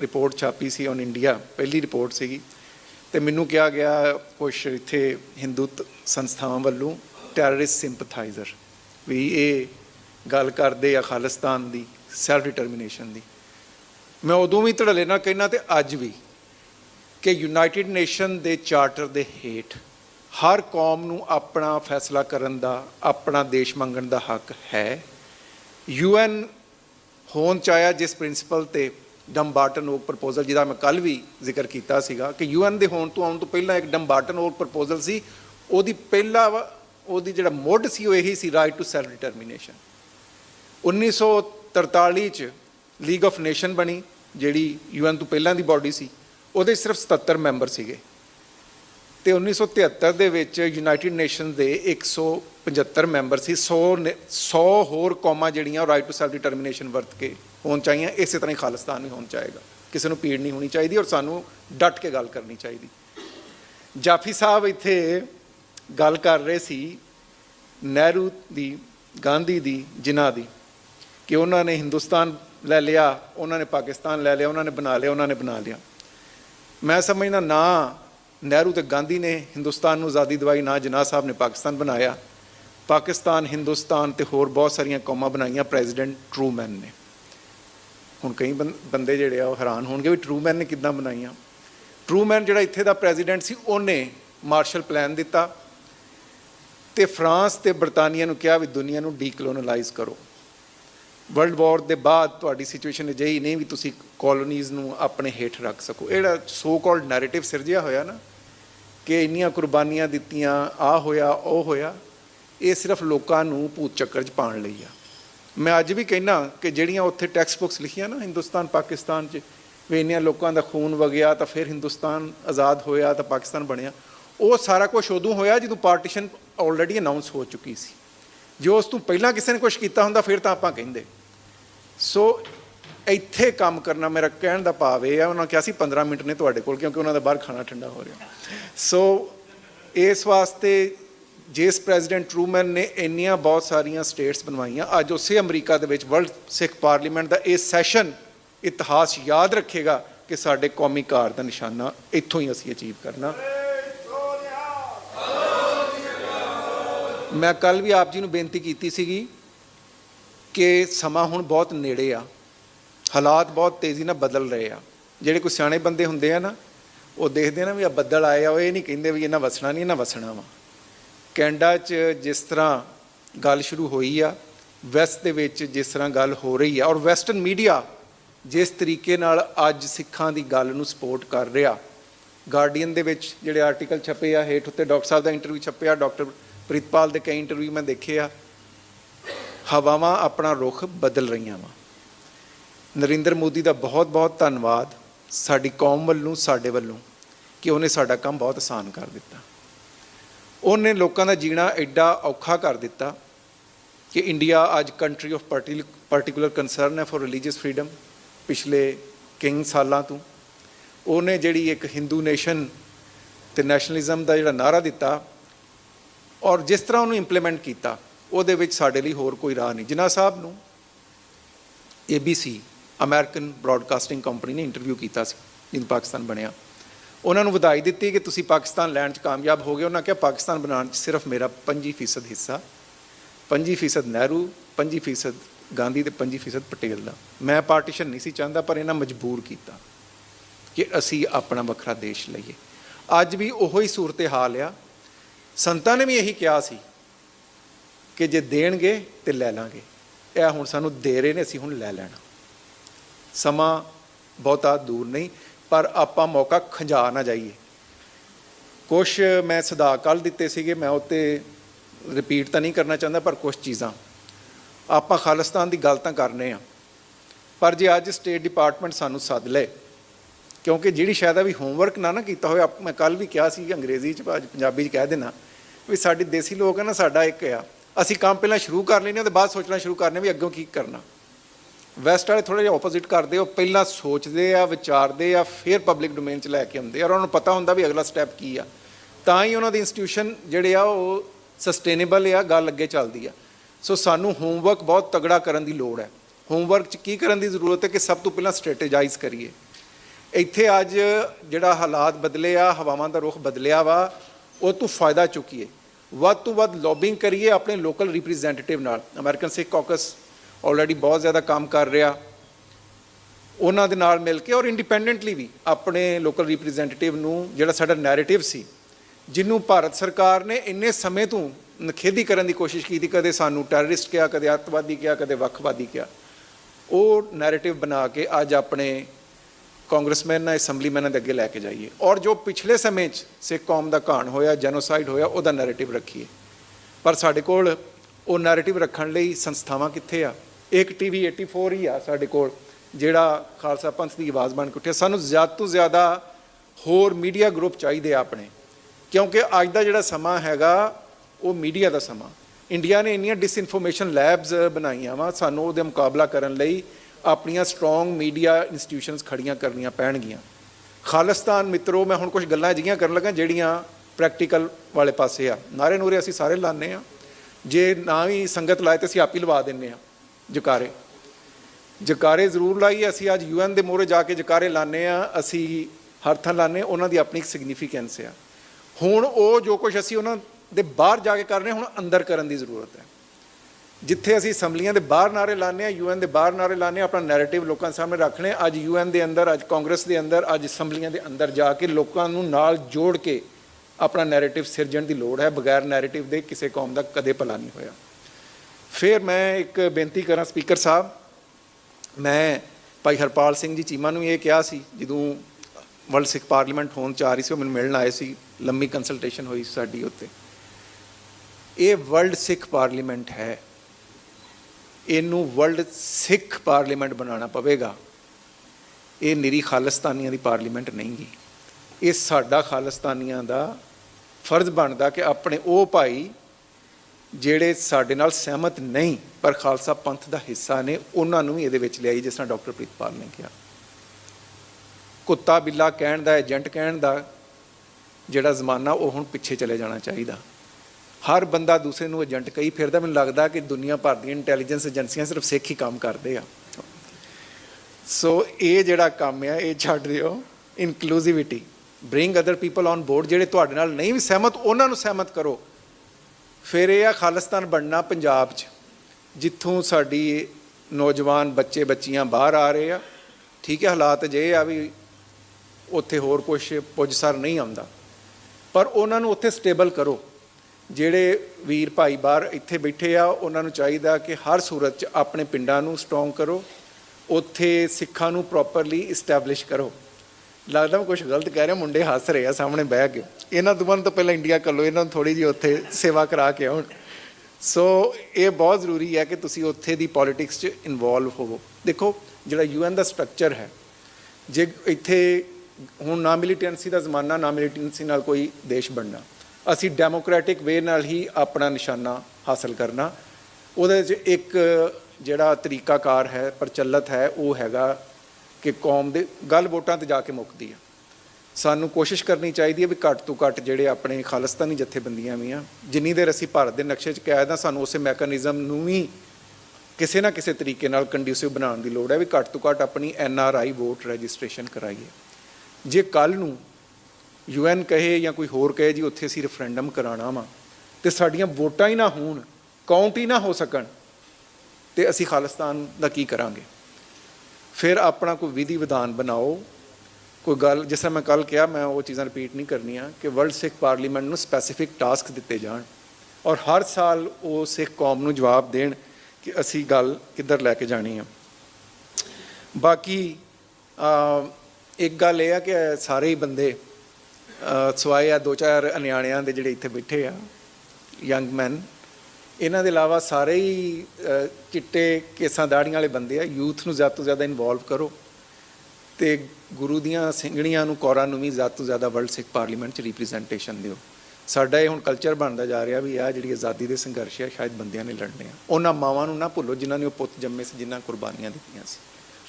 S2: ਰਿਪੋਰਟ ਛਾਪੀ ਸੀ ਔਨ ਇੰਡੀਆ ਪਹਿਲੀ ਰਿਪੋਰਟ ਸੀਗੀ, ਤੇ ਮੈਨੂੰ ਕਿਹਾ ਗਿਆ ਕੁਛ ਇੱਥੇ ਹਿੰਦੂ ਸੰਸਥਾਵਾਂ ਵੱਲੋਂ ਟੈਰਰਿਸਟ ਸਿੰਪਥਾਈਜ਼ਰ ਵੀ ਇਹ ਗੱਲ ਕਰਦੇ ਆ ਖਾਲਿਸਤਾਨ ਦੀ ਸੈਲਫ ਡਿਟਰਮੀਨੇਸ਼ਨ ਦੀ। ਮੈਂ ਉਦੋਂ ਵੀ ਧੜਲੇ ਨਾਲ ਕਹਿਣਾ ਤੇ ਅੱਜ ਵੀ ਕਿ ਯੂਨਾਈਟਿਡ ਨੇਸ਼ਨ ਦੇ ਚਾਰਟਰ ਦੇ ਹੇਠ ਹਰ ਕੌਮ ਨੂੰ ਆਪਣਾ ਫੈਸਲਾ ਕਰਨ ਦਾ, ਆਪਣਾ ਦੇਸ਼ ਮੰਗਣ ਦਾ ਹੱਕ ਹੈ। ਯੂਐਨ ਹੋਣ ਚਾਇਆ ਜਿਸ ਪ੍ਰਿੰਸੀਪਲ ਤੇ ਡੰਬਾਰਟਨ ਓਕ ਪ੍ਰਪੋਜ਼ਲ ਜਿਹਦਾ ਮੈਂ ਕੱਲ ਵੀ ਜ਼ਿਕਰ ਕੀਤਾ ਸੀਗਾ ਕਿ ਯੂਐਨ ਦੇ ਹੋਣ ਤੋਂ ਆਉਣ ਤੋਂ ਪਹਿਲਾਂ ਇੱਕ ਡੰਬਾਰਟਨ ਓਕ ਪ੍ਰਪੋਜ਼ਲ ਸੀ, ਉਹਦੀ ਪਹਿਲਾ ਵਾ- ਉਹਦੀ ਜਿਹੜਾ ਮੁੱਢ ਸੀ, ਉਹ ਇਹੀ ਸੀ ਰਾਈਟ ਟੂ ਸੈਲਫ ਡਿਟਰਮੀਨੇਸ਼ਨ 1943 ਚ ਲੀਗ ਆਫ ਨੇਸ਼ਨ ਬਣੀ, ਜਿਹੜੀ ਯੂਐਨ ਤੋਂ ਪਹਿਲਾਂ ਦੀ ਬਾਡੀ ਸੀ, ਉਹਦੇ ਸਿਰਫ 77 ਮੈਂਬਰ ਸੀਗੇ। ਤੇ 1973 ਦੇ ਵਿੱਚ ਯੂਨਾਈਟਿਡ ਨੇਸ਼ਨ ਦੇ 175 ਮੈਂਬਰ ਸੀ 100 ਨੇ- 100 ਹੋਰ ਕੌਮਾਂ ਜਿਹੜੀਆਂ ਰਾਈਟ ਟੂ ਸੈਲਫ ਡਿਟਰਮੀਨੇਸ਼ਨ ਵਰਤ ਕੇ ਹੋਣ ਚਾਹੀਆਂ, ਇਸੇ ਤਰ੍ਹਾਂ ਹੀ ਖਾਲਿਸਤਾਨ ਵੀ ਹੋਣ ਚਾਹੀਦਾ ਕਿਸੇ ਨੂੰ ਪੀੜ ਨਹੀਂ ਹੋਣੀ ਚਾਹੀਦੀ ਔਰ ਸਾਨੂੰ ਡਟ ਕੇ ਗੱਲ ਕਰਨੀ ਚਾਹੀਦੀ। ਜਾਫੀ ਸਾਹਿਬ ਇੱਥੇ ਗੱਲ ਕਰ ਰਹੇ ਸੀ ਨਹਿਰੂ ਦੀ, ਗਾਂਧੀ ਦੀ, ਜਿਨ੍ਹਾਂ ਦੀ। ਕਿ ਉਹਨਾਂ ਨੇ ਹਿੰਦੁਸਤਾਨ ਲੈ ਲਿਆ, ਉਹਨਾਂ ਨੇ ਪਾਕਿਸਤਾਨ ਲੈ ਲਿਆ, ਉਹਨਾਂ ਨੇ ਬਣਾ ਲਿਆ, ਉਹਨਾਂ ਨੇ ਬਣਾ ਲਿਆ। ਮੈਂ ਸਮਝਦਾ ਨਾ, ਨਹਿਰੂ ਤੇ ਗਾਂਧੀ ਨੇ ਹਿੰਦੁਸਤਾਨ ਨੂੰ ਆਜ਼ਾਦੀ ਦਿਵਾਈ, ਨਾ ਜਨਾਹ ਸਾਹਿਬ ਨੇ ਪਾਕਿਸਤਾਨ ਬਣਾਇਆ। ਪਾਕਿਸਤਾਨ, ਹਿੰਦੁਸਤਾਨ ਤੇ ਹੋਰ ਬਹੁਤ ਸਾਰੀਆਂ ਕੌਮਾਂ ਬਣਾਈਆਂ, ਪ੍ਰੈਜ਼ੀਡੈਂਟ ਟਰੂਮੈਨ ਨੇ। ਹੁਣ ਕਈ ਬੰ- ਬੰਦੇ ਜਿਹੜੇ ਆ, ਉਹ ਹੈਰਾਨ ਹੋਣਗੇ ਵੀ ਟਰੂਮੈਨ ਨੇ ਕਿੱਦਾਂ ਬਣਾਈਆਂ। ਟਰੂਮੈਨ ਜਿਹੜਾ ਇੱਥੇ ਦਾ ਪ੍ਰੈਜ਼ੀਡੈਂਟ ਸੀ, ਉਹਨੇ ਮਾਰਸ਼ਲ ਪਲਾਨ ਦਿੱਤਾ ਤੇ ਫਰਾਂਸ ਤੇ ਬਰਤਾਨੀਆ ਨੂੰ ਕਿਹਾ ਵੀ ਦੁਨੀਆ ਨੂੰ ਡੀਕਲੋਨਲਾਈਜ਼ ਕਰੋ। ਵਰਲਡ ਵਾਰ ਦੇ ਬਾਅਦ ਤੁਹਾਡੀ ਸਿਚੁਏਸ਼ਨ ਅਜਿਹੀ ਨਹੀਂ ਵੀ ਤੁਸੀਂ ਕਾਲੋਨੀਜ਼ ਨੂੰ ਆਪਣੇ ਹੇਠ ਰੱਖ ਸਕੋ। ਇਹ ਸੋ ਕਾਲਡ ਨੈਰੇਟਿਵ ਸਿਰਜਿਆ ਹੋਇਆ ਨਾ, ਕਿ ਇੰਨੀਆਂ ਕੁਰਬਾਨੀਆਂ ਦਿੱਤੀਆਂ, ਆ ਹੋਇਆ, ਉਹ ਹੋਇਆ, ਇਹ ਸਿਰਫ ਲੋਕਾਂ ਨੂੰ ਭੂਤ ਚੱਕਰ 'ਚ ਪਾਉਣ ਲਈ ਆ। ਮੈਂ ਅੱਜ ਵੀ ਕਹਿਣਾ ਕਿ ਜਿਹੜੀਆਂ ਉੱਥੇ ਟੈਕਸਟ ਬੁੱਕਸ ਲਿਖੀਆਂ ਨਾ ਹਿੰਦੁਸਤਾਨ, ਪਾਕਿਸਤਾਨ 'ਚ, ਵੀ ਇੰਨੀਆਂ ਲੋਕਾਂ ਦਾ ਖੂਨ ਵਗਿਆ ਤਾਂ ਫਿਰ ਹਿੰਦੁਸਤਾਨ ਆਜ਼ਾਦ ਹੋਇਆ ਤਾਂ ਪਾਕਿਸਤਾਨ ਬਣਿਆ। ਉਹ ਸਾਰਾ ਕੁਝ ਉਦੋਂ ਹੋਇਆ ਜਦੋਂ ਪਾਰਟੀਸ਼ਨ ਆਲਰੇਡੀ ਅਨਾਉਂਸ ਹੋ ਚੁੱਕੀ ਸੀ। ਜੋ ਉਸ ਤੋਂ ਪਹਿਲਾਂ ਕਿਸੇ ਨੇ ਕੁਝ ਕੀਤਾ ਹੁੰਦਾ, ਫਿਰ ਤਾਂ ਆਪਾਂ ਕਹਿੰਦੇ। ਸੋ ਇੱਥੇ ਕੰਮ ਕਰਨਾ ਮੇਰਾ ਕਹਿਣ ਦਾ ਭਾਵ ਇਹ ਹੈ ਉਹਨਾਂ ਕਿਹਾ ਸੀ 15 ਮਿੰਟ ਨੇ ਤੁਹਾਡੇ ਕੋਲ ਕਿਉਂਕਿ ਉਹਨਾਂ ਦਾ ਬਾਹਰ ਖਾਣਾ ਠੰਡਾ ਹੋ ਰਿਹਾ। ਸੋ ਇਸ ਵਾਸਤੇ ਜਿਸ ਪ੍ਰੈਜ਼ੀਡੈਂਟ ਟਰੂਮੈਨ ਨੇ ਇੰਨੀਆਂ ਬਹੁਤ ਸਾਰੀਆਂ ਸਟੇਟਸ ਬਣਵਾਈਆਂ, ਅੱਜ ਉਸੇ ਅਮਰੀਕਾ ਦੇ ਵਿੱਚ ਵਰਲਡ ਸਿੱਖ ਪਾਰਲੀਮੈਂਟ ਦਾ ਇਹ ਸੈਸ਼ਨ ਇਤਿਹਾਸ ਯਾਦ ਰੱਖੇਗਾ ਕਿ ਸਾਡੇ ਕੌਮੀ ਕਾਰ ਦਾ ਨਿਸ਼ਾਨਾ ਇੱਥੋਂ ਹੀ ਅਸੀਂ ਅਚੀਵ ਕਰਨਾ। ਮੈਂ ਕੱਲ ਵੀ ਆਪ ਜੀ ਨੂੰ ਬੇਨਤੀ ਕੀਤੀ ਸੀਗੀ ਕਿ ਸਮਾਂ ਹੁਣ ਬਹੁਤ ਨੇੜੇ ਆ। ਹਾਲਾਤ ਬਹੁਤ ਤੇਜ਼ੀ ਨਾਲ ਬਦਲ ਰਹੇ ਆ। ਜਿਹੜੇ ਕੋਈ ਸਿਆਣੇ ਬੰਦੇ ਹੁੰਦੇ ਆ ਨਾ, ਉਹ ਦੇਖਦੇ ਆ ਨਾ ਵੀ ਆ ਬੱਦਲ ਆਏ ਆ, ਉਹ ਇਹ ਨਹੀਂ ਕਹਿੰਦੇ ਵੀ ਇਹਨਾਂ ਵਸਣਾ ਨਹੀਂ, ਇਹਨਾਂ ਵਸਣਾ ਵਾ। ਕੈਨੇਡਾ 'ਚ ਜਿਸ ਤਰ੍ਹਾਂ ਗੱਲ ਸ਼ੁਰੂ ਹੋਈ ਆ, ਵੈਸਟ ਦੇ ਵਿੱਚ ਜਿਸ ਤਰ੍ਹਾਂ ਗੱਲ ਹੋ ਰਹੀ ਆ, ਔਰ ਵੈਸਟਰਨ ਮੀਡੀਆ ਜਿਸ ਤਰੀਕੇ ਨਾਲ ਅੱਜ ਸਿੱਖਾਂ ਦੀ ਗੱਲ ਨੂੰ ਸਪੋਰਟ ਕਰ ਰਿਹਾ। ਗਾਰਡੀਅਨ ਦੇ ਵਿੱਚ ਜਿਹੜੇ ਆਰਟੀਕਲ ਛਪੇ ਆ, ਹੇਠ ਉੱਤੇ ਡਾਕਟਰ ਸਾਹਿਬ ਦਾ ਇੰਟਰਵਿਊ ਛਪਿਆ, ਡਾਕਟਰ ਪ੍ਰਿਤਪਾਲ ਦੇ ਕਈ ਇੰਟਰਵਿਊ ਮੈਂ ਦੇਖੇ ਆ। ਹਵਾਵਾਂ ਆਪਣਾ ਰੁਖ ਬਦਲ ਰਹੀਆਂ ਵਾ। ਨਰਿੰਦਰ ਮੋਦੀ ਦਾ ਬਹੁਤ-ਬਹੁਤ ਧੰਨਵਾਦ ਸਾਡੀ ਕੌਮ ਵੱਲੋਂ, ਸਾਡੇ ਵੱਲੋਂ ਕਿ ਉਹਨੇ ਸਾਡਾ ਕੰਮ ਬਹੁਤ ਆਸਾਨ ਕਰ ਦਿੱਤਾ। ਉਹਨੇ ਲੋਕਾਂ ਦਾ ਜੀਣਾ ਐਡਾ ਔਖਾ ਕਰ ਦਿੱਤਾ ਕਿ ਇੰਡੀਆ ਅੱਜ ਕੰਟਰੀ ਆਫ ਪਾਰਟਿਕੂਲਰ ਕੰਸਰਨ ਹੈ ਫॉर ਰਿਲੀਜੀਅਸ ਫਰੀडम ਪਿਛਲੇ ਕਿੰਗ ਸਾਲਾਂ ਤੋਂ। ਉਹਨੇ ਜਿਹੜੀ ਇੱਕ ਹਿੰਦੂ ਨੇਸ਼ਨ ਤੇ ਨੈਸ਼ਨਲਿਜ਼ਮ ਦਾ ਜਿਹੜਾ ਨਾਰਾ ਦਿੱਤਾ ਔਰ ਜਿਸ ਤਰ੍ਹਾਂ ਉਹਨੂੰ ਇੰਪਲੀਮੈਂਟ ਕੀਤਾ ਉਹਦੇ ਵਿੱਚ ਸਾਡੇ ਲਈ ਹੋਰ ਕੋਈ ਰਾਹ ਨਹੀਂ। ਜਿਨ੍ਹਾਂ ਸਾਹਿਬ ਨੂੰ ABC ਅਮਰੀਕਨ ਬ੍ਰਾਡਕਾਸਟਿੰਗ ਕੰਪਨੀ ਨੇ ਇੰਟਰਵਿਊ ਕੀਤਾ ਸੀ ਜਦੋਂ ਪਾਕਿਸਤਾਨ ਬਣਿਆ। ਉਹਨਾਂ ਨੂੰ ਵਧਾਈ ਦਿੱਤੀ ਕਿ ਤੁਸੀਂ ਪਾਕਿਸਤਾਨ ਲੈਣ 'ਚ ਕਾਮਯਾਬ ਹੋ ਗਏ ਉਹਨਾਂ ਕਿਹਾ, ਪਾਕਿਸਤਾਨ ਬਣਾਉਣ 'ਚ ਸਿਰਫ ਮੇਰਾ 25% ਹਿੱਸਾ 25% ਨਹਿਰੂ 25% ਗਾਂਧੀ ਤੇ 25% ਪਟੇਲ ਦਾ। ਮੈਂ ਪਾਰਟੀਸ਼ਨ ਨਹੀਂ ਸੀ ਚਾਹੁੰਦਾ, ਪਰ ਇਹਨਾਂ ਮਜਬੂਰ ਕੀਤਾ ਕਿ ਅਸੀਂ ਆਪਣਾ ਵੱਖਰਾ ਦੇਸ਼ ਲਈਏ। ਅੱਜ ਵੀ ਉਹੋ ਹੀ ਸੂਰਤ-ਹਾਲ ਆ। ਸੰਤਾਂ ਨੇ ਵੀ ਇਹੀ ਕਿਹਾ ਸੀ ਕਿ ਜੇ ਦੇਣਗੇ ਤੇ ਲੈ ਲਾਂਗੇ। ਇਹ ਹੁਣ ਸਾਨੂੰ ਦੇ ਰਹੇ ਨੇ, ਅਸੀਂ ਹੁਣ ਲੈ ਲੈਣਾ। ਸਮਾਂ ਬਹੁਤਾ ਦੂਰ ਨਹੀਂ, ਪਰ ਆਪਾਂ ਮੌਕਾ ਖੰਜਾ ਨਾ ਜਾਈਏ। ਕੁਝ ਮੈਂ ਸਦਾ ਕੱਲ ਦਿੱਤੇ ਸੀਗੇ, ਮੈਂ ਉੱਤੇ ਰਿਪੀਟ ਤਾਂ ਨਹੀਂ ਕਰਨਾ ਚਾਹੁੰਦਾ, ਪਰ ਕੁਝ ਚੀਜ਼ਾਂ। ਆਪਾਂ ਖਾਲਿਸਤਾਨ ਦੀ ਗੱਲ ਤਾਂ ਕਰਨੇ ਆ। ਪਰ ਜੇ ਅੱਜ ਸਟੇਟ ਡਿਪਾਰਟਮੈਂਟ ਸਾਨੂੰ ਸੱਦ ਲਏ, ਕਿਉਂਕਿ ਜਿਹੜੀ ਸ਼ਾਇਦ ਆ ਵੀ ਹੋਮਵਰਕ ਨਾ ਨਾ ਕੀਤਾ ਹੋਇਆ ਮੈਂ ਕੱਲ ਵੀ ਕਿਹਾ ਸੀ ਅੰਗਰੇਜ਼ੀ ਚ, ਅੱਜ ਪੰਜਾਬੀ ਚ ਕਹਿ ਦੇਣਾ ਵੀ ਸਾਡੇ ਦੇਸੀ ਲੋਕ ਆ ਨਾ, ਸਾਡਾ ਇੱਕ ਆ। ਅਸੀਂ ਕੰਮ ਪਹਿਲਾਂ ਸ਼ੁਰੂ ਕਰ ਲੈਨੇ ਆ ਤੇ ਬਾਅਦ ਸੋਚਣਾ ਸ਼ੁਰੂ ਕਰਨੇ ਵੀ ਅੱਗੋਂ ਕੀ ਕਰਨਾ। ਵੈਸਟ ਵਾਲੇ ਥੋੜਾ ਜਿਹਾ ਆਪੋਜ਼ਿਟ ਕਰਦੇ ਉਹ ਪਹਿਲਾਂ ਸੋਚਦੇ ਆ, ਵਿਚਾਰਦੇ ਆ, ਫਿਰ ਪਬਲਿਕ ਡੋਮੇਨ ਚ ਲੈ ਕੇ ਆਉਂਦੇ ਆ। ਔਰ ਉਹਨਾਂ ਨੂੰ ਪਤਾ ਹੁੰਦਾ ਵੀ ਅਗਲਾ ਸਟੈਪ ਕੀ ਆ। ਤਾਂ ਹੀ ਉਹਨਾਂ ਦੇ ਇੰਸਟੀਟਿਊਸ਼ਨ ਜਿਹੜੇ ਆ, ਉਹ ਸਸਟੇਨੇਬਲ ਆ, ਗੱਲ ਅੱਗੇ ਚੱਲਦੀ ਆ। ਸੋ ਸਾਨੂੰ ਹੋਮਵਰਕ ਬਹੁਤ ਤਗੜਾ ਕਰਨ ਦੀ ਲੋੜ ਹੈ। ਹੋਮਵਰਕ ਚ ਕੀ ਕਰਨ ਦੀ ਜ਼ਰੂਰਤ ਹੈ ਕਿ ਸਭ ਤੋਂ ਪਹਿਲਾਂ ਸਟ੍ਰੈਟੇਜਾਈਜ਼ ਕਰੀਏ। ਇੱਥੇ ਅੱਜ ਜਿਹੜਾ ਹਾਲਾਤ ਬਦਲੇ ਆ, ਹਵਾਵਾਂ ਦਾ ਰੁਖ ਬਦਲਿਆ ਵਾ, ਉਹ ਤੋਂ ਫਾਇਦਾ ਚੁੱਕੀਏ। ਵੱਧ ਤੋਂ ਵੱਧ ਲੌਬਿੰਗ ਕਰੀਏ ਆਪਣੇ ਲੋਕਲ ਰਿਪਰੈਜ਼ੈਂਟੇਟਿਵ ਨਾਲ। ਅਮਰੀਕਨ ਸਿੱਖ ਕਾਕਸ ਆਲਰੇਡੀ ਬਹੁਤ ਜ਼ਿਆਦਾ ਕੰਮ ਕਰ ਰਿਹਾ। ਉਹਨਾਂ ਦੇ ਨਾਲ ਮਿਲ ਕੇ ਔਰ ਇੰਡੀਪੈਂਡੈਂਟਲੀ ਵੀ ਆਪਣੇ ਲੋਕਲ ਰਿਪਰੈਜ਼ੈਂਟੇਟਿਵ ਨੂੰ ਜਿਹੜਾ ਸਾਡਾ ਨੈਰੇਟਿਵ ਸੀ, ਜਿਹਨੂੰ ਭਾਰਤ ਸਰਕਾਰ ਨੇ ਇੰਨੇ ਸਮੇਂ ਤੋਂ ਨਖੇਦੀ ਕਰਨ ਦੀ ਕੋਸ਼ਿਸ਼ ਕੀਤੀ, ਕਦੇ ਸਾਨੂੰ ਟੈਰਰਿਸਟ ਕਿਹਾ, ਕਦੇ ਅੱਤਵਾਦੀ ਕਿਹਾ, ਕਦੇ ਵੱਖਵਾਦੀ ਕਿਹਾ। ਉਹ ਨੈਰੇਟਿਵ ਬਣਾ ਕੇ ਅੱਜ ਆਪਣੇ ਕਾਂਗਰਸਮੈਨ ਨਾਲ ਅਸੈਂਬਲੀਮੈਨਾਂ ਦੇ ਅੱਗੇ ਲੈ ਕੇ ਜਾਈਏ। ਔਰ ਜੋ ਪਿਛਲੇ ਸਮੇਂ 'ਚ ਸਿੱਖ ਕੌਮ ਦਾ ਘਾਣ ਹੋਇਆ, ਜੈਨੋਸਾਈਡ ਹੋਇਆ, ਉਹਦਾ ਨੈਰੇਟਿਵ ਰੱਖੀਏ। ਪਰ ਸਾਡੇ ਕੋਲ ਉਹ ਨੈਰੇਟਿਵ ਰੱਖਣ ਲਈ ਸੰਸਥਾਵਾਂ ਕਿੱਥੇ ਆ? ਇੱਕ ਟੀਵੀ 84 ਹੀ ਆ ਸਾਡੇ ਕੋਲ, ਜਿਹੜਾ ਖਾਲਸਾ ਪੰਥ ਦੀ ਆਵਾਜ਼ ਬਣ ਕੇ ਉੱਠਿਆ। ਸਾਨੂੰ ਜ਼ਿਆਦਾ ਤੋਂ ਜ਼ਿਆਦਾ ਹੋਰ ਮੀਡੀਆ ਗਰੁੱਪ ਚਾਹੀਦੇ ਆ ਆਪਣੇ। ਕਿਉਂਕਿ ਅੱਜ ਦਾ ਜਿਹੜਾ ਸਮਾਂ ਹੈਗਾ, ਉਹ ਮੀਡੀਆ ਦਾ ਸਮਾਂ। ਇੰਡੀਆ ਨੇ ਇੰਨੀਆਂ ਡਿਸਇਨਫੋਰਮੇਸ਼ਨ ਲੈਬਸ ਬਣਾਈਆਂ ਵਾ ਸਾਨੂੰ ਉਹਦੇ ਮੁਕਾਬਲਾ ਕਰਨ ਲਈ। ਆਪਣੀਆਂ ਸਟਰੋਂਗ ਮੀਡੀਆ ਇੰਸਟੀਟਿਊਸ਼ਨਸ ਖੜੀਆਂ ਕਰਨੀਆਂ ਪੈਣਗੀਆਂ। ਖਾਲਿਸਤਾਨ ਮਿੱਤਰੋ, ਮੈਂ ਹੁਣ ਕੁਝ ਗੱਲਾਂ ਅਜਿਹੀਆਂ ਕਰਨ ਲੱਗਾ ਜਿਹੜੀਆਂ ਪ੍ਰੈਕਟੀਕਲ ਵਾਲੇ ਪਾਸੇ ਆ। ਨਾਰੇ ਨੂਰੇ ਅਸੀਂ ਸਾਰੇ ਲਾਣੇ ਆ ਜੇ ਨਾ ਵੀ ਸੰਗਤ ਲਾਏ ਤੇ ਅਸੀਂ ਆਪ ਹੀ ਲਵਾ ਦਿੰਨੇ ਆ ਜਕਾਰੇ। ਜਕਾਰੇ ਜ਼ਰੂਰ ਲਾਈਏ। ਅਸੀਂ ਅੱਜ ਯੂਐਨ ਦੇ ਮੋਰੇ ਜਾ ਕੇ ਜਕਾਰੇ ਲਾਣੇ ਆ ਅਸੀਂ ਹਰ ਥਾਂ ਲਾਣੇ ਉਹਨਾਂ ਦੀ ਆਪਣੀ ਇੱਕ ਸਿਗਨੀਫੀਕੈਂਸ ਆ। ਹੁਣ ਉਹ ਜੋ ਕੁਝ ਅਸੀਂ ਉਹਨਾਂ ਦੇ ਬਾਹਰ ਜਾ ਕੇ ਕਰ ਰਹੇ ਹੁਣ ਅੰਦਰ ਕਰਨ ਦੀ ਜ਼ਰੂਰਤ ਹੈ। ਜਿੱਥੇ ਅਸੀਂ ਅਸੈਂਬਲੀਆਂ ਦੇ ਬਾਹਰ ਨਾਰੇ ਲਾਣੇ ਆ ਯੂਐਨ ਦੇ ਬਾਹਰ ਨਾਰੇ ਲਾਣੇ ਆ ਆਪਣਾ ਨੈਰੇਟਿਵ ਲੋਕਾਂ ਸਾਹਮਣੇ ਰੱਖਣੇ ਆ। ਅੱਜ ਯੂਐਨ ਦੇ ਅੰਦਰ, ਅੱਜ ਕਾਂਗਰਸ ਦੇ ਅੰਦਰ, ਅੱਜ ਅਸੈਂਬਲੀਆਂ ਦੇ ਅੰਦਰ ਜਾ ਕੇ ਲੋਕਾਂ ਨੂੰ ਨਾਲ ਜੋੜ ਕੇ ਆਪਣਾ ਨੈਰੇਟਿਵ ਸਿਰਜਣ ਦੀ ਲੋੜ ਹੈ, ਬਗੈਰ ਨੈਰੇਟਿਵ ਦੇ ਕਿਸੇ ਕੌਮ ਦਾ ਕਦੇ ਭਲਾ ਨਹੀਂ ਹੋਇਆ ਫਿਰ ਮੈਂ ਇੱਕ ਬੇਨਤੀ ਕਰਾਂ ਸਪੀਕਰ ਸਾਹਿਬ, ਮੈਂ ਭਾਈ ਹਰਪਾਲ ਸਿੰਘ ਜੀ ਚੀਮਾ ਨੂੰ ਇਹ ਕਿਹਾ ਸੀ, ਜਦੋਂ ਵਰਲਡ ਸਿੱਖ ਪਾਰਲੀਮੈਂਟ ਹੋਣ ਚ ਆ ਰਹੀ ਸੀ, ਉਹ ਮੈਨੂੰ ਮਿਲਣ ਆਏ ਸੀ, ਲੰਮੀ ਕੰਸਲਟੇਸ਼ਨ ਹੋਈ ਸਾਡੀ ਉੱਤੇ ਇਹ ਵਰਲਡ ਸਿੱਖ ਪਾਰਲੀਮੈਂਟ ਹੈ ਇਹਨੂੰ ਵਰਲਡ ਸਿੱਖ ਪਾਰਲੀਮੈਂਟ ਬਣਾਉਣਾ ਪਵੇਗਾ। ਇਹ ਨਿਰੀ ਖਾਲਿਸਤਾਨੀਆਂ ਦੀ ਪਾਰਲੀਮੈਂਟ ਨਹੀਂ ਗੀ ਇਹ ਸਾਡਾ ਖਾਲਿਸਤਾਨੀਆਂ ਦਾ ਫਰਜ਼ ਬਣਦਾ ਕਿ ਆਪਣੇ ਉਹ ਭਾਈ ਜਿਹੜੇ ਸਾਡੇ ਨਾਲ ਸਹਿਮਤ ਨਹੀਂ, ਪਰ ਖਾਲਸਾ ਪੰਥ ਦਾ ਹਿੱਸਾ ਨੇ, ਉਹਨਾਂ ਨੂੰ ਵੀ ਇਹਦੇ ਵਿੱਚ ਲਿਆਈ, ਜਿਸ ਤਰ੍ਹਾਂ ਡਾਕਟਰ ਪ੍ਰੀਤਪਾਲ ਨੇ ਕਿਹਾ। ਕੁੱਤਾ ਬਿੱਲਾ ਕਹਿਣ ਦਾ, ਏਜੰਟ ਕਹਿਣ ਦਾ, ਜਿਹੜਾ ਜ਼ਮਾਨਾ ਉਹ ਹੁਣ ਪਿੱਛੇ ਚਲੇ ਜਾਣਾ ਚਾਹੀਦਾ। ਹਰ ਬੰਦਾ ਦੂਸਰੇ ਨੂੰ ਏਜੰਟ ਕਹੀ ਫਿਰਦਾ, ਮੈਨੂੰ ਲੱਗਦਾ ਕਿ ਦੁਨੀਆ ਭਰ ਦੀਆਂ ਇੰਟੈਲੀਜੈਂਸ ਏਜੰਸੀਆਂ ਸਿਰਫ ਸਿੱਖ ਹੀ ਕੰਮ ਕਰਦੇ ਆ। ਸੋ ਇਹ ਜਿਹੜਾ ਕੰਮ ਆ, ਇਹ ਛੱਡ ਦਿਓ inclusivity bring other people on board ਜਿਹੜੇ ਤੁਹਾਡੇ ਨਾਲ ਨਹੀਂ ਵੀ ਸਹਿਮਤ, ਉਹਨਾਂ ਨੂੰ ਸਹਿਮਤ ਕਰੋ। ਫਿਰ ਇਹ ਆ ਖਾਲਿਸਤਾਨ ਬਣਨਾ ਪੰਜਾਬ 'ਚ। ਜਿੱਥੋਂ ਸਾਡੀ ਨੌਜਵਾਨ ਬੱਚੇ ਬੱਚੀਆਂ ਬਾਹਰ ਆ ਰਹੇ ਆ। ਠੀਕ ਹੈ ਹਾਲਾਤ ਜੇ ਆ ਵੀ ਉੱਥੇ ਹੋਰ ਕੁਝ ਪੁੱਜਸਰ ਨਹੀਂ ਆਉਂਦਾ। ਪਰ ਉਹਨਾਂ ਨੂੰ ਉੱਥੇ ਸਟੇਬਲ ਕਰੋ। ਜਿਹੜੇ ਵੀਰ ਭਾਈ ਬਾਹਰ ਇੱਥੇ ਬੈਠੇ ਆ, ਉਹਨਾਂ ਨੂੰ ਚਾਹੀਦਾ ਕਿ ਹਰ ਸੂਰਤ 'ਚ ਆਪਣੇ ਪਿੰਡਾਂ ਨੂੰ ਸਟਰੋਂਗ ਕਰੋ, ਉੱਥੇ ਸਿੱਖਾਂ ਨੂੰ ਪ੍ਰੋਪਰਲੀ ਇਸਟੈਬਲਿਸ਼ ਕਰੋ। ਲੱਗਦਾ ਮੈਂ ਕੁਝ ਗਲਤ ਕਹਿ ਰਿਹਾ, ਮੁੰਡੇ ਹੱਸ ਰਹੇ ਆ ਸਾਹਮਣੇ ਬਹਿ ਕੇ। ਇਹਨਾਂ ਦੋਵਾਂ ਤੋਂ ਪਹਿਲਾਂ ਇੰਡੀਆ ਕਰ ਲਓ, ਇਹਨਾਂ ਨੂੰ ਥੋੜੀ ਜਿਹੀ ਉੱਥੇ ਸੇਵਾ ਕਰਾ ਕੇ ਆਉਣ। ਸੋ ਇਹ ਬਹੁਤ ਜ਼ਰੂਰੀ ਹੈ ਕਿ ਤੁਸੀਂ ਉੱਥੇ ਦੀ ਪੋਲਿਟਿਕਸ 'ਚ ਇਨਵੋਲਵ ਹੋਵੋ। ਦੇਖੋ, ਜਿਹੜਾ ਯੂਐਨ ਦਾ ਸਟਰਕਚਰ ਹੈ, ਜੇ ਇੱਥੇ ਹੁਣ ਨਾ ਮਿਲੀਟੈਂਸੀ ਦਾ ਜ਼ਮਾਨਾ, ਨਾ ਮਿਲੀਟੈਂਸੀ ਨਾਲ ਕੋਈ ਦੇਸ਼ ਬਣਨਾ। ਅਸੀਂ ਡੈਮੋਕ੍ਰੈਟਿਕ ਵੇ ਨਾਲ ਹੀ ਆਪਣਾ ਨਿਸ਼ਾਨਾ ਹਾਸਲ ਕਰਨਾ। ਉਹਦੇ 'ਚ ਇੱਕ ਜਿਹੜਾ ਤਰੀਕਾਕਾਰ ਹੈ, ਪ੍ਰਚਲਿਤ ਹੈ, ਉਹ ਹੈਗਾ ਕਿ ਕੌਮ ਦੇ ਗੱਲ ਵੋਟਾਂ ਤੇ ਜਾ ਕੇ ਮੁੱਕਦੀ ਆ। ਸਾਨੂੰ ਕੋਸ਼ਿਸ਼ ਕਰਨੀ ਚਾਹੀਦੀ ਹੈ ਵੀ ਘੱਟ ਤੋਂ ਘੱਟ ਜਿਹੜੇ ਆਪਣੇ ਖਾਲਿਸਤਾਨੀ ਜਥੇਬੰਦੀਆਂ ਵੀ ਆ, ਜਿੰਨੀ ਦੇਰ ਅਸੀਂ ਭਾਰਤ ਦੇ ਨਕਸ਼ੇ 'ਚ ਕੈਦ ਆ, ਸਾਨੂੰ ਉਸੇ ਮੈਕੈਨਿਜ਼ਮ ਨੂੰ ਵੀ ਕਿਸੇ ਨਾ ਕਿਸੇ ਤਰੀਕੇ ਨਾਲ ਕੰਡਿਊਸਿਵ ਬਣਾਉਣ ਦੀ ਲੋੜ ਹੈ ਵੀ ਘੱਟ ਤੋਂ ਘੱਟ ਆਪਣੀ N R I vote registration ਕਰਾਈਏ। ਜੇ ਕੱਲ ਨੂੰ ਯੂਐਨ ਕਹੇ ਜਾਂ ਕੋਈ ਹੋਰ ਕਹੇ ਜੀ, ਉੱਥੇ ਅਸੀਂ ਰੈਫਰੈਂਡਮ ਕਰਾਉਣਾ ਵਾ। ਤੇ ਸਾਡੀਆਂ ਵੋਟਾਂ ਹੀ ਨਾ ਹੋਣ ਕਾਊਂਟ ਹੀ ਨਾ ਹੋ ਸਕਣ, ਤੇ ਅਸੀਂ ਖਾਲਿਸਤਾਨ ਦਾ ਕੀ ਕਰਾਂਗੇ? ਫਿਰ ਆਪਣਾ ਕੋਈ ਵਿਧੀ ਵਿਧਾਨ ਬਣਾਓ। ਕੋਈ ਗੱਲ, ਜਿਸ ਤਰ੍ਹਾਂ ਮੈਂ ਕੱਲ ਕਿਹਾ, ਮੈਂ ਉਹ ਚੀਜ਼ਾਂ ਰਿਪੀਟ ਨਹੀਂ ਕਰਨੀਆਂ, ਕਿ ਵਰਲਡ ਸਿੱਖ ਪਾਰਲੀਮੈਂਟ ਨੂੰ ਸਪੈਸੀਫਿਕ ਟਾਸਕ ਦਿੱਤੇ ਜਾਣ। ਔਰ ਹਰ ਸਾਲ ਉਹ ਸਿੱਖ ਕੌਮ ਨੂੰ ਜਵਾਬ ਦੇਣ ਕਿ ਅਸੀਂ ਗੱਲ ਕਿੱਧਰ ਲੈ ਕੇ ਜਾਣੀ ਆ। ਬਾਕੀ ਇੱਕ ਗੱਲ ਇਹ ਆ ਕਿ ਸਾਰੇ ਹੀ ਬੰਦੇ ਸਵਾਏ ਆ ਦੋ ਚਾਰ ਅਨਿਆਣਿਆਂ ਦੇ ਜਿਹੜੇ ਇੱਥੇ ਬੈਠੇ ਆ ਯੰਗ ਮੈਨ ਇਹਨਾਂ ਦੇ ਇਲਾਵਾ ਸਾਰੇ ਹੀ ਚਿੱਟੇ ਕੇਸਾਂ ਦਾੜੀਆਂ ਵਾਲੇ ਬੰਦੇ ਆ। ਯੂਥ ਨੂੰ ਜ਼ਿਆਦਾ ਤੋਂ ਜ਼ਿਆਦਾ ਇਨਵੋਲਵ ਕਰੋ। ਤੇ ਗੁਰੂ ਦੀਆਂ ਸਿੰਘਣੀਆਂ ਨੂੰ ਕੌਰਾਂ ਨੂੰ ਵੀ ਜ਼ਿਆਦਾ ਤੋਂ ਜ਼ਿਆਦਾ ਵਰਲਡ ਸਿੱਖ ਪਾਰਲੀਮੈਂਟ 'ਚ ਰਿਪਰੈਜ਼ੈਂਟੇਸ਼ਨ ਦਿਓ। ਸਾਡਾ ਇਹ ਹੁਣ ਕਲਚਰ ਬਣਦਾ ਜਾ ਰਿਹਾ ਵੀ ਆ ਜਿਹੜੀ ਆਜ਼ਾਦੀ ਦੇ ਸੰਘਰਸ਼ ਆ, ਸ਼ਾਇਦ ਬੰਦਿਆਂ ਨੇ ਲੜਨੇ ਆ। ਉਹਨਾਂ ਮਾਵਾਂ ਨੂੰ ਨਾ ਭੁੱਲੋ ਜਿਨ੍ਹਾਂ ਨੇ ਉਹ ਪੁੱਤ ਜੰਮੇ ਸੀ, ਜਿਨ੍ਹਾਂ ਕੁਰਬਾਨੀਆਂ ਦਿੱਤੀਆਂ ਸੀ।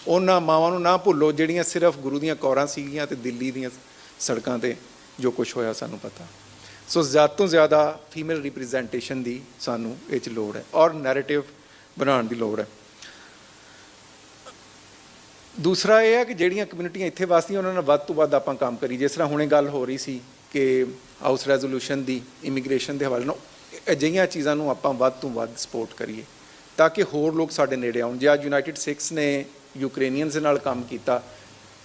S2: ਉਹਨਾਂ ਮਾਵਾਂ ਨੂੰ ਨਾ ਭੁੱਲੋ ਜਿਹੜੀਆਂ ਸਿਰਫ ਗੁਰੂ ਦੀਆਂ ਕੌਰਾਂ ਸੀਗੀਆਂ ਤੇ ਦਿੱਲੀ ਦੀਆਂ ਸੜਕਾਂ ਤੇ। ਜੋ ਕੁਝ ਹੋਇਆ ਸਾਨੂੰ ਪਤਾ। ਸੋ ਜ਼ਿਆਦਾ ਤੋਂ ਜ਼ਿਆਦਾ ਫੀਮੇਲ ਰਿਪਰੈਜ਼ੈਂਟੇਸ਼ਨ ਦੀ ਸਾਨੂੰ ਇਹ ਚ ਲੋੜ ਹੈ ਔਰ ਨੈਰੇਟਿਵ ਬਣਾਉਣ ਦੀ ਲੋੜ ਹੈ। ਦੂਸਰਾ ਇਹ ਹੈ ਕਿ ਜਿਹੜੀਆਂ ਕਮਿਊਨਿਟੀਆਂ ਇੱਥੇ ਵਸਦੀਆਂ, ਉਹਨਾਂ ਨਾਲ ਵੱਧ ਤੋਂ ਵੱਧ ਆਪਾਂ ਕੰਮ ਕਰੀ ਜਿਸ ਤਰ੍ਹਾਂ ਹੁਣੇ ਗੱਲ ਹੋ ਰਹੀ ਸੀ ਕਿ ਹਾਊਸ ਰੈਜ਼ੋਲੂਸ਼ਨ ਦੀ ਇਮੀਗ੍ਰੇਸ਼ਨ ਦੇ ਹਵਾਲੇ ਨਾਲ ਅਜਿਹੀਆਂ ਚੀਜ਼ਾਂ ਨੂੰ ਆਪਾਂ ਵੱਧ ਤੋਂ ਵੱਧ ਸਪੋਰਟ ਕਰੀਏ ਤਾਂ ਕਿ ਹੋਰ ਲੋਕ ਸਾਡੇ ਨੇੜੇ ਆਉਣ। ਜੇ ਅੱਜ ਯੂਨਾਈਟਿਡ ਸਿਕਸ ਨੇ ਯੂਕਰੇਨੀਅਨਸ ਨਾਲ ਕੰਮ ਕੀਤਾ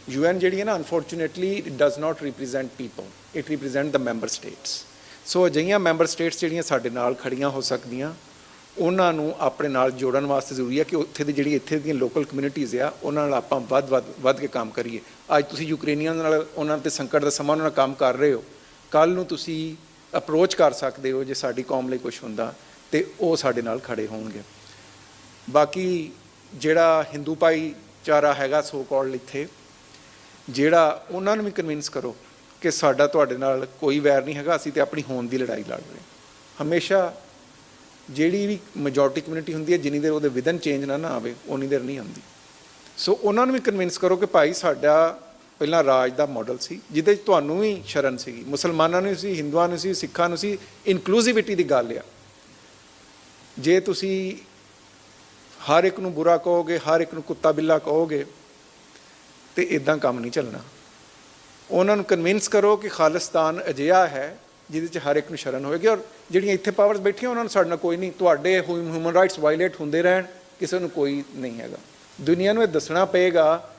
S2: ਯੂਐਨ ਜਿਹੜੀ ਹੈ ਨਾ unfortunately it does not represent people it represent the member states so ਅਜਿਹੀਆਂ ਮੈਂਬਰ ਸਟੇਟਸ ਜਿਹੜੀਆਂ ਸਾਡੇ ਨਾਲ ਖੜੀਆਂ ਹੋ ਸਕਦੀਆਂ, ਉਹਨਾਂ ਨੂੰ ਆਪਣੇ ਨਾਲ ਜੋੜਨ ਵਾਸਤੇ ਜ਼ਰੂਰੀ ਹੈ ਕਿ ਉੱਥੇ ਦੀ ਜਿਹੜੀ ਇੱਥੇ ਦੀਆਂ ਲੋਕਲ ਕਮਿਊਨਿਟੀਜ਼ ਆ, ਉਹਨਾਂ ਨਾਲ ਆਪਾਂ ਵੱਧ ਵੱਧ ਵੱਧ ਕੇ ਕੰਮ ਕਰੀਏ। ਅੱਜ ਤੁਸੀਂ ਯੂਕਰੇਨੀਅਨ ਨਾਲ ਉਹਨਾਂ ਤੇ ਸੰਕਟ ਦਾ ਸਮਾਂ ਉਹਨਾਂ ਨਾਲ ਕੰਮ ਕਰ ਰਹੇ ਹੋ। ਕੱਲ ਨੂੰ ਤੁਸੀਂ ਅਪਰੋਚ ਕਰ ਸਕਦੇ ਹੋ ਜੇ ਸਾਡੀ ਕੌਮ ਲਈ ਕੁਝ ਹੁੰਦਾ ਤੇ ਉਹ ਸਾਡੇ ਨਾਲ ਖੜੇ ਹੋਣਗੇ। ਬਾਕੀ ਜਿਹੜਾ ਹਿੰਦੂ ਭਾਈਚਾਰਾ ਹੈਗਾ ਸੋ ਕਾਲਡ ਇੱਥੇ, ਜਿਹੜਾ ਉਹਨਾਂ ਨੂੰ ਵੀ ਕਨਵਿੰਸ ਕਰੋ। ਕਿ ਸਾਡਾ ਤੁਹਾਡੇ ਨਾਲ ਕੋਈ ਵੈਰ ਨਹੀਂ ਹੈਗਾ, ਅਸੀਂ ਤੇ ਆਪਣੀ ਹੋਣ ਦੀ ਲੜਾਈ ਲੜ ਰਹੇ ਹਮੇਸ਼ਾ ਜਿਹੜੀ ਵੀ ਮੈਜੋਰਟੀ ਕਮਿਊਨਿਟੀ ਹੁੰਦੀ ਹੈ, ਜਿੰਨੀ ਦੇਰ ਉਹਦੇ ਵਿਦਨ ਚੇਂਜ ਨਾ ਨਾ ਆਵੇ ਉਨੀ ਦੇਰ ਨਹੀਂ ਆਉਂਦੀ। ਸੋ ਉਹਨਾਂ ਨੂੰ ਵੀ ਕਨਵਿੰਸ ਕਰੋ ਕਿ ਭਾਈ ਸਾਡਾ ਪਹਿਲਾਂ ਰਾਜ ਦਾ ਮਾਡਲ ਸੀ, ਜਿਹਦੇ 'ਚ ਤੁਹਾਨੂੰ ਵੀ ਸ਼ਰਨ ਸੀਗੀ। ਮੁਸਲਮਾਨਾਂ ਨੂੰ ਸੀ, ਹਿੰਦੂਆਂ ਨੂੰ ਸੀ, ਸਿੱਖਾਂ ਨੂੰ ਸੀ ਇਨਕਲੂਸਿਵਿਟੀ ਦੀ ਗੱਲ ਆ। ਜੇ ਤੁਸੀਂ ਹਰ ਇੱਕ ਨੂੰ ਬੁਰਾ ਕਹੋਗੇ, ਹਰ ਇੱਕ ਨੂੰ ਕੁੱਤਾ ਬਿੱਲਾ ਕਹੋਗੇ, ਤੇ ਇਦਾਂ ਕੰਮ ਨਹੀਂ ਚੱਲਣਾ। ਉਹਨਾਂ ਨੂੰ ਕਨਵਿੰਸ ਕਰੋ ਕਿ ਖਾਲਿਸਤਾਨ ਅਜਿਹਾ ਹੈ ਜਿਹਦੇ 'ਚ ਹਰ ਇੱਕ ਨੂੰ ਸ਼ਰਨ ਹੋਏਗੀ ਔਰ ਜਿਹੜੀਆਂ ਇੱਥੇ ਪਾਵਰਸ ਬੈਠੀਆਂ ਉਹਨਾਂ ਨੂੰ ਸਾਡੇ ਨਾਲ ਕੋਈ ਨਹੀਂ, ਤੁਹਾਡੇ ਹਿਊਮਨ ਰਾਈਟਸ ਵਾਇਲੇਟ ਹੁੰਦੇ ਰਹਿਣ, ਕਿਸੇ ਨੂੰ ਕੋਈ ਨਹੀਂ ਹੈਗਾ। ਦੁਨੀਆ ਨੂੰ ਇਹ ਦੱਸਣਾ ਪਏਗਾ,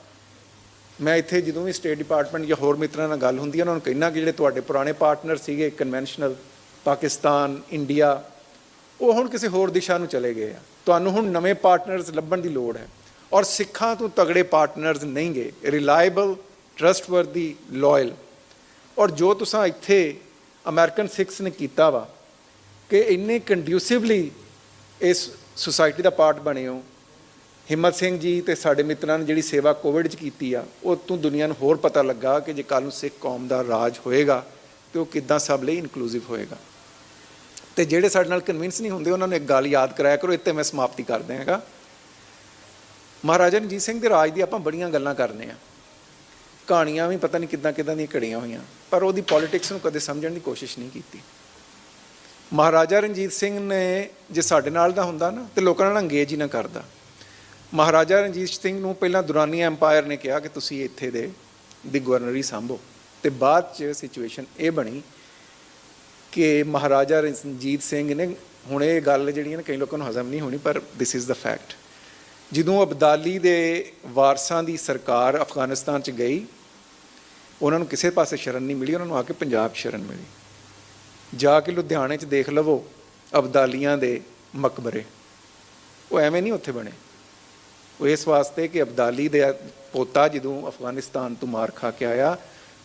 S2: ਮੈਂ ਇੱਥੇ ਜਦੋਂ ਵੀ ਸਟੇਟ ਡਿਪਾਰਟਮੈਂਟ ਜਾਂ ਹੋਰ ਮਿੱਤਰਾਂ ਨਾਲ ਗੱਲ ਹੁੰਦੀ ਹੈ, ਉਹਨਾਂ ਨੂੰ ਕਹਿਣਾ ਕਿ ਜਿਹੜੇ ਤੁਹਾਡੇ ਪੁਰਾਣੇ ਪਾਰਟਨਰ ਸੀਗੇ ਕਨਵੈਨਸ਼ਨਲ ਪਾਕਿਸਤਾਨ ਇੰਡੀਆ ਉਹ ਹੁਣ ਕਿਸੇ ਹੋਰ ਦਿਸ਼ਾ ਨੂੰ ਚਲੇ ਗਏ ਆ। ਤੁਹਾਨੂੰ ਹੁਣ ਨਵੇਂ ਪਾਰਟਨਰਸ ਲੱਭਣ ਦੀ ਲੋੜ ਹੈ। ਔਰ ਸਿੱਖਾਂ ਤੋਂ ਤਗੜੇ ਪਾਰਟਨਰਸ ਨਹੀਂਗੇ। ਰਿਲਾਇਬਲ ਟਰਸਟਵਰਦੀ ਲਾਇਲ ਔਰ ਜੋ ਤੁਸੀਂ ਇੱਥੇ ਅਮਰੀਕਨ ਸਿੱਖਸ ਨੇ ਕੀਤਾ ਵਾ, ਕਿ ਇੰਨੇ ਕੰਡਿਊਸਿਵਲੀ ਇਸ ਸੁਸਾਇਟੀ ਦਾ ਪਾਰਟ ਬਣੇ ਹੋ। ਹਿੰਮਤ ਸਿੰਘ ਜੀ ਤੇ ਸਾਡੇ ਮਿੱਤਰਾਂ ਨੇ ਜਿਹੜੀ ਸੇਵਾ ਕੋਵਿਡ 'ਚ ਕੀਤੀ ਆ, ਉਹ ਤੋਂ ਦੁਨੀਆ ਨੂੰ ਹੋਰ ਪਤਾ ਲੱਗਾ ਕਿ ਜੇ ਕੱਲ ਨੂੰ ਸਿੱਖ ਕੌਮ ਦਾ ਰਾਜ ਹੋਏਗਾ, ਤੇ ਉਹ ਕਿੱਦਾਂ ਸਭ ਲਈ ਇਨਕਲੂਸਿਵ ਹੋਏਗਾ। ਤੇ ਜਿਹੜੇ ਸਾਡੇ ਨਾਲ ਕਨਵਿੰਸ ਨਹੀਂ ਹੁੰਦੇ, ਉਹਨਾਂ ਨੂੰ ਇੱਕ ਗੱਲ ਯਾਦ ਕਰਾਇਆ ਕਰੋ, ਇੱਥੇ ਮੈਂ ਸਮਾਪਤੀ ਕਰ ਦਿਆਂਗਾ ਮਹਾਰਾਜਾ ਰਣਜੀਤ ਸਿੰਘ ਦੇ ਰਾਜ ਦੀ ਆਪਾਂ ਬੜੀਆਂ ਗੱਲਾਂ ਕਰਨੇ ਆ। ਕਹਾਣੀਆਂ ਵੀ ਪਤਾ ਨਹੀਂ ਕਿੱਦਾਂ ਕਿੱਦਾਂ ਦੀਆਂ ਘੜੀਆਂ ਹੋਈਆਂ, ਪਰ ਉਹਦੀ ਪੋਲਿਟਿਕਸ ਨੂੰ ਕਦੇ ਸਮਝਣ ਦੀ ਕੋਸ਼ਿਸ਼ ਨਹੀਂ ਕੀਤੀ। ਮਹਾਰਾਜਾ ਰਣਜੀਤ ਸਿੰਘ ਨੇ ਜੇ ਸਾਡੇ ਨਾਲ ਦਾ ਹੁੰਦਾ ਨਾ, ਤੇ ਲੋਕਾਂ ਨਾਲ ਅੰਗੇਜ ਹੀ ਨਾ ਕਰਦਾ। ਮਹਾਰਾਜਾ ਰਣਜੀਤ ਸਿੰਘ ਨੂੰ ਪਹਿਲਾਂ ਦੁਰਾਨੀ ਐਮਪਾਇਰ ਨੇ ਕਿਹਾ ਕਿ ਤੁਸੀਂ ਇੱਥੇ ਦੇ ਦੀ ਗਵਰਨਰੀ ਸੰਭੋ। ਤੇ ਬਾਅਦ ਚ ਸਿਚੁਏਸ਼ਨ ਇਹ ਬਣੀ ਕਿ ਮਹਾਰਾਜਾ ਰਣਜੀਤ ਸਿੰਘ ਨੇ, ਹੁਣ ਇਹ ਗੱਲ ਜਿਹੜੀ ਹੈ ਨਾ ਕਈ ਲੋਕਾਂ ਨੂੰ ਹਜ਼ਮ ਨਹੀਂ ਹੋਣੀ, ਪਰ ਦਿਸ ਇਜ਼ ਦਾ ਫੈਕਟ ਜਦੋਂ ਅਬਦਾਲੀ ਦੇ ਵਾਰਸਾਂ ਦੀ ਸਰਕਾਰ ਅਫਗਾਨਿਸਤਾਨ ਚ ਗਈ, ਉਹਨਾਂ ਨੂੰ ਕਿਸੇ ਪਾਸੇ ਸ਼ਰਨ ਨਹੀਂ ਮਿਲੀ, ਉਹਨਾਂ ਨੂੰ ਆ ਕੇ ਪੰਜਾਬ 'ਚ ਸ਼ਰਨ ਮਿਲੀ। ਜਾ ਕੇ ਲੁਧਿਆਣੇ 'ਚ ਦੇਖ ਲਵੋ ਅਬਦਾਲੀਆਂ ਦੇ ਮਕਬਰੇ। ਉਹ ਐਵੇਂ ਨਹੀਂ ਉੱਥੇ ਬਣੇ। ਉਹ ਇਸ ਵਾਸਤੇ ਕਿ ਅਬਦਾਲੀ ਦੇ ਪੋਤਾ ਜਦੋਂ ਅਫਗਾਨਿਸਤਾਨ ਤੋਂ ਮਾਰ ਖਾ ਕੇ ਆਇਆ,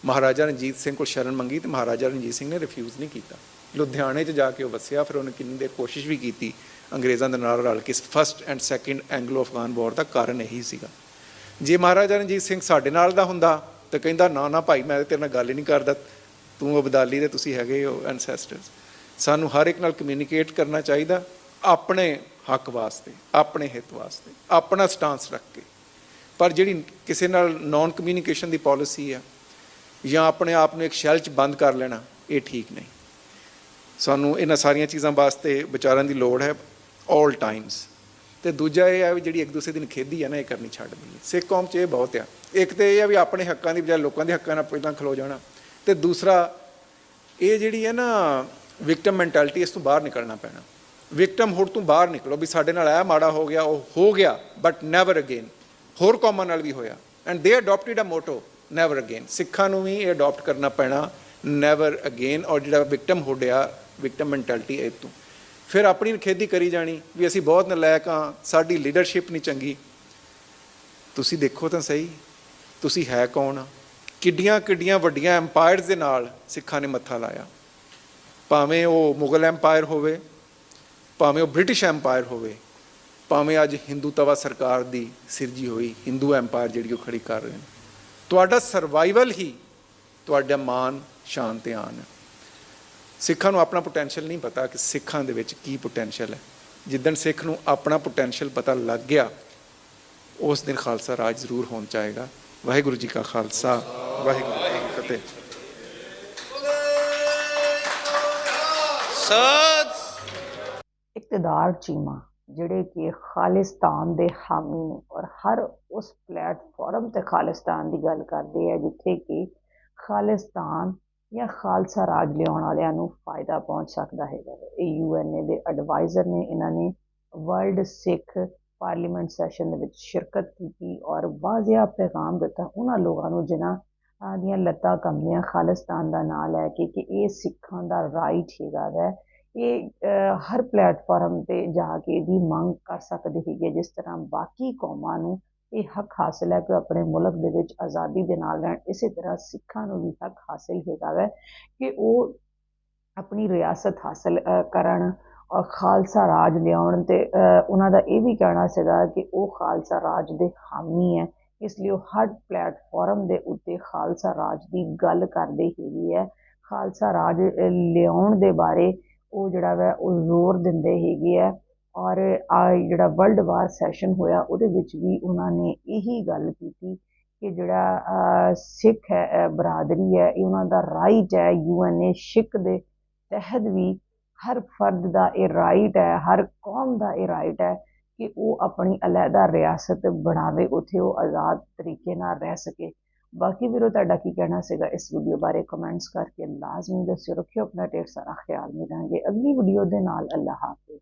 S2: ਮਹਾਰਾਜਾ ਰਣਜੀਤ ਸਿੰਘ ਕੋਲ ਸ਼ਰਨ ਮੰਗੀ ਤੇ ਮਹਾਰਾਜਾ ਰਣਜੀਤ ਸਿੰਘ ਨੇ ਰਿਫਿਊਜ਼ ਨਹੀਂ ਕੀਤਾ। ਲੁਧਿਆਣੇ 'ਚ ਜਾ ਕੇ ਉਹ ਵਸਿਆ, ਫਿਰ ਉਹਨੇ ਕਿੰਨੀ ਦੇਰ ਕੋਸ਼ਿਸ਼ ਵੀ ਕੀਤੀ ਅੰਗਰੇਜ਼ਾਂ ਦੇ ਨਾਲ ਰਲ ਕੇ first and second Anglo Afghan war ਦਾ ਕਾਰਨ ਇਹੀ ਸੀਗਾ। ਜੇ ਮਹਾਰਾਜਾ ਰਣਜੀਤ ਸਿੰਘ ਸਾਡੇ ਨਾਲ ਦਾ ਹੁੰਦਾ ਤਾਂ ਕਹਿੰਦਾ, ਨਾ ਨਾ ਭਾਈ, ਮੈਂ ਤੇਰੇ ਨਾਲ ਗੱਲ ਹੀ ਨਹੀਂ ਕਰਦਾ। ਤੂੰ ਅਬਦਾਲੀ ਦੇ, ਤੁਸੀਂ ਹੈਗੇ ਹੋ ਐਨਸੈਸਟਰਸ ਸਾਨੂੰ ਹਰ ਇੱਕ ਨਾਲ ਕਮਿਊਨੀਕੇਟ ਕਰਨਾ ਚਾਹੀਦਾ ਆਪਣੇ ਹੱਕ ਵਾਸਤੇ, ਆਪਣੇ ਹਿੱਤ ਵਾਸਤੇ, ਆਪਣਾ ਸਟਾਂਸ ਰੱਖ ਕੇ। ਪਰ ਜਿਹੜੀ ਕਿਸੇ ਨਾਲ ਨਾਨ ਕਮਿਊਨੀਕੇਸ਼ਨ ਦੀ ਪਾਲਿਸੀ ਆ ਜਾਂ ਆਪਣੇ ਆਪ ਨੂੰ ਇੱਕ ਸ਼ੈਲ 'ਚ ਬੰਦ ਕਰ ਲੈਣਾ, ਇਹ ਠੀਕ ਨਹੀਂ। ਸਾਨੂੰ ਇਹਨਾਂ ਸਾਰੀਆਂ ਚੀਜ਼ਾਂ ਵਾਸਤੇ ਵਿਚਾਰਾਂ ਦੀ ਲੋੜ ਹੈ। 올 ਟਾਈਮਸ ਤੇ ਦੂਜਾ ਇਹ ਹੈ ਵੀ ਜਿਹੜੀ ਇੱਕ ਦੂਸਰੇ ਦਿਨ ਨਿਖੇਧੀ ਹੈ ਨਾ, ਇਹ ਕਰਨੀ ਛੱਡ ਦਿੰਦੀ ਸਿੱਖ ਕੌਮ 'ਚ ਇਹ ਬਹੁਤ ਆ। ਇੱਕ ਤੇ ਇਹ ਆ ਵੀ ਆਪਣੇ ਹੱਕਾਂ ਦੀ ਬਜਾਏ ਲੋਕਾਂ ਦੇ ਹੱਕਾਂ ਨਾਲ ਪਹਿਲਾਂ ਖਲੋ ਜਾਣਾ। ਤੇ ਦੂਸਰਾ, ਇਹ ਜਿਹੜੀ ਹੈ ਨਾ ਵਿਕਟਮ ਮੈਂਟੈਲਿਟੀ ਇਸ ਤੋਂ ਬਾਹਰ ਨਿਕਲਣਾ ਪੈਣਾ। ਵਿਕਟਮ ਹੁੱਡ ਤੋਂ ਬਾਹਰ ਨਿਕਲੋ ਵੀ ਸਾਡੇ ਨਾਲ ਇਹ ਮਾੜਾ ਹੋ ਗਿਆ, ਉਹ ਹੋ ਗਿਆ ਬਟ ਨੈਵਰ ਅਗੇਨ ਹੋਰ ਕੌਮਾਂ ਨਾਲ ਵੀ ਹੋਇਆ। And they adopted a motto never again ਸਿੱਖਾਂ ਨੂੰ ਵੀ ਇਹ ਅਡਾਪਟ ਕਰਨਾ ਪੈਣਾ ਨੈਵਰ ਅਗੇਨ ਔਰ ਜਿਹੜਾ ਵਿਕਟਮ ਹੁੱਡ ਆ ਵਿਕਟਮ ਮੈਂਟੈਲਿਟੀ ਇਹ ਤੋਂ ਫਿਰ ਆਪਣੀ ਨਿਖੇਧੀ ਕਰੀ ਜਾਣੀ ਵੀ ਅਸੀਂ ਬਹੁਤ ਨਲਾਇਕ ਹਾਂ, ਸਾਡੀ ਲੀਡਰਸ਼ਿਪ ਨਹੀਂ ਚੰਗੀ। ਤੁਸੀਂ ਦੇਖੋ ਤਾਂ ਸਹੀ, ਤੁਸੀਂ ਹੈ ਕੌਣ? ਕਿੱਡੀਆਂ ਕਿੱਡੀਆਂ ਵੱਡੀਆਂ ਐਮਪਾਇਰਸ ਦੇ ਨਾਲ ਸਿੱਖਾਂ ਨੇ ਮੱਥਾ ਲਾਇਆ। ਭਾਵੇਂ ਉਹ ਮੁਗਲ ਐਮਪਾਇਰ ਹੋਵੇ, ਭਾਵੇਂ ਉਹ ਬ੍ਰਿਟਿਸ਼ ਐਮਪਾਇਰ ਹੋਵੇ, ਭਾਵੇਂ ਅੱਜ ਹਿੰਦੂ ਤਵਾ ਸਰਕਾਰ ਦੀ ਸਿਰਜੀ ਹੋਈ ਹਿੰਦੂ ਐਮਪਾਇਰ ਜਿਹੜੀ ਉਹ ਖੜੀ ਕਰ ਰਹੇ ਨੇ। ਤੁਹਾਡਾ ਸਰਵਾਈਵਲ ਹੀ ਤੁਹਾਡਾ ਮਾਨ, ਸ਼ਾਨ ਤੇ ਆਨ ਹੈ। ਸਿੱਖਾਂ ਨੂੰ ਆਪਣਾ ਪੋਟੈਂਸ਼ੀਅਲ ਨਹੀਂ ਪਤਾ ਕਿ ਸਿੱਖਾਂ ਦੇ ਵਿੱਚ ਕੀ ਪੋਟੈਂਸ਼ੀਅਲ ਹੈ। ਜਿੱਦਣ ਸਿੱਖ ਨੂੰ ਆਪਣਾ ਪੋਟੈਂਸ਼ੀਅਲ ਪਤਾ ਲੱਗ ਗਿਆ ਉਸ ਦਿਨ ਖਾਲਸਾ ਰਾਜ ਜ਼ਰੂਰ ਹੋਣ ਚਾਹੇਗਾ। ਵਾਹਿਗੁਰੂ ਜੀ ਕਾ ਖਾਲਸਾ ਵਾਹਿਗੁਰੂ ਜੀ ਕੀ ਫਤਿਹ।
S3: ਸਤ
S1: ਇਕਤਦਾਰ ਚੀਮਾ ਜਿਹੜੇ ਕਿ ਖਾਲਿਸਤਾਨ ਦੇ ਹਾਮੀ ਨੇ ਔਰ ਹਰ ਉਸ ਪਲੇਟਫਾਰਮ ਤੇ ਖਾਲਿਸਤਾਨ ਦੀ ਗੱਲ ਕਰਦੇ ਆ ਜਿੱਥੇ ਕਿ ਖਾਲਿਸਤਾਨ ਜਾਂ ਖਾਲਸਾ ਰਾਜ ਲਿਆਉਣ ਵਾਲਿਆਂ ਨੂੰ ਫਾਇਦਾ ਪਹੁੰਚ ਸਕਦਾ ਹੈਗਾ ਇਹ ਯੂਐਨਏ ਦੇ ਐਡਵਾਈਜ਼ਰ ਨੇ ਇਹਨਾਂ ਨੇ ਵਰਲਡ ਸਿੱਖ ਪਾਰਲੀਮੈਂਟ ਸੈਸ਼ਨ ਦੇ ਵਿੱਚ ਸ਼ਿਰਕਤ ਕੀਤੀ ਔਰ ਵਾਜ਼ਿਆ ਪੈਗਾਮ ਦਿੱਤਾ ਉਹਨਾਂ ਲੋਕਾਂ ਨੂੰ ਜਿਨ੍ਹਾਂ ਦੀਆਂ ਲੱਤਾਂ ਕੰਬਦੀਆਂ ਖਾਲਿਸਤਾਨ ਦਾ ਨਾਂ ਲੈ ਕੇ ਕਿ ਇਹ ਸਿੱਖਾਂ ਦਾ ਰਾਈਟ ਹੈਗਾ ਵੈ ਇਹ ਹਰ ਪਲੇਟਫਾਰਮ ਤੇ ਜਾ ਕੇ ਇਹਦੀ ਮੰਗ ਕਰ ਸਕਦੇ ਹੈਗੇ ਜਿਸ ਤਰ੍ਹਾਂ ਬਾਕੀ ਕੌਮਾਂ ਨੂੰ ਇਹ ਹੱਕ ਹਾਸਲ ਹੈ ਕਿ ਉਹ ਆਪਣੇ ਮੁਲਕ ਦੇ ਵਿੱਚ ਆਜ਼ਾਦੀ ਦੇ ਨਾਲ ਰਹਿਣ। ਇਸੇ ਤਰ੍ਹਾਂ ਸਿੱਖਾਂ ਨੂੰ ਵੀ ਹੱਕ ਹਾਸਲ ਹੈਗਾ ਵੈ ਕਿ ਉਹ ਆਪਣੀ ਰਿਆਸਤ ਹਾਸਲ ਕਰਨ ਔਰ ਖਾਲਸਾ ਰਾਜ ਲਿਆਉਣ ਤੇ ਉਹਨਾਂ ਦਾ ਇਹ ਵੀ ਕਹਿਣਾ ਸੀਗਾ ਕਿ ਉਹ ਖਾਲਸਾ ਰਾਜ ਦੇ ਹਾਮੀ ਹੈ। ਇਸ ਲਈ ਉਹ ਹਰ ਪਲੇਟਫਾਰਮ ਦੇ ਉੱਤੇ ਖਾਲਸਾ ਰਾਜ ਦੀ ਗੱਲ ਕਰਦੇ ਹੈਗੇ ਹੈ। ਖਾਲਸਾ ਰਾਜ ਲਿਆਉਣ ਦੇ ਬਾਰੇ ਉਹ ਜਿਹੜਾ ਵੈ ਉਹ ਜ਼ੋਰ ਦਿੰਦੇ ਹੈਗੇ ਹੈ। ਔਰ ਆ ਜਿਹੜਾ ਵਰਲਡ ਵਾਰ ਸੈਸ਼ਨ ਹੋਇਆ, ਉਹਦੇ ਵਿੱਚ ਵੀ ਉਹਨਾਂ ਨੇ ਇਹੀ ਗੱਲ ਕੀਤੀ ਕਿ ਜਿਹੜਾ ਸਿੱਖ ਹੈ ਬਰਾਦਰੀ ਹੈ, ਇਹ ਉਹਨਾਂ ਦਾ ਰਾਈਟ ਹੈ ਯੂਐਨਏ ਸ਼ਿਕ ਦੇ ਤਹਿਤ ਵੀ ਹਰ ਫਰਦ ਦਾ ਇਹ ਰਾਈਟ ਹੈ, ਹਰ ਕੌਮ ਦਾ ਇਹ ਰਾਈਟ ਹੈ ਕਿ ਉਹ ਆਪਣੀ ਅਲੱਗਾ ਰਿਆਸਤ ਬਣਾਵੇ, ਉੱਥੇ ਉਹ ਆਜ਼ਾਦ ਤਰੀਕੇ ਨਾਲ ਰਹਿ ਸਕੇ। ਬਾਕੀ ਵੀਰੋ, ਤੁਹਾਡਾ ਕੀ ਕਹਿਣਾ ਸੀਗਾ ਇਸ ਵੀਡੀਓ ਬਾਰੇ? ਕਮੈਂਟਸ ਕਰਕੇ ਲਾਜ਼ਮੀ ਦੱਸਿਓ, ਰੱਖਿਓ ਆਪਣਾ ਢੇਰ ਸਾਰਾ ਖਿਆਲ ਮਿਲਾਂਗੇ ਅਗਲੀ ਵੀਡੀਓ ਦੇ ਨਾਲ। ਅੱਲਾਹ ਹਾਫਿਜ਼।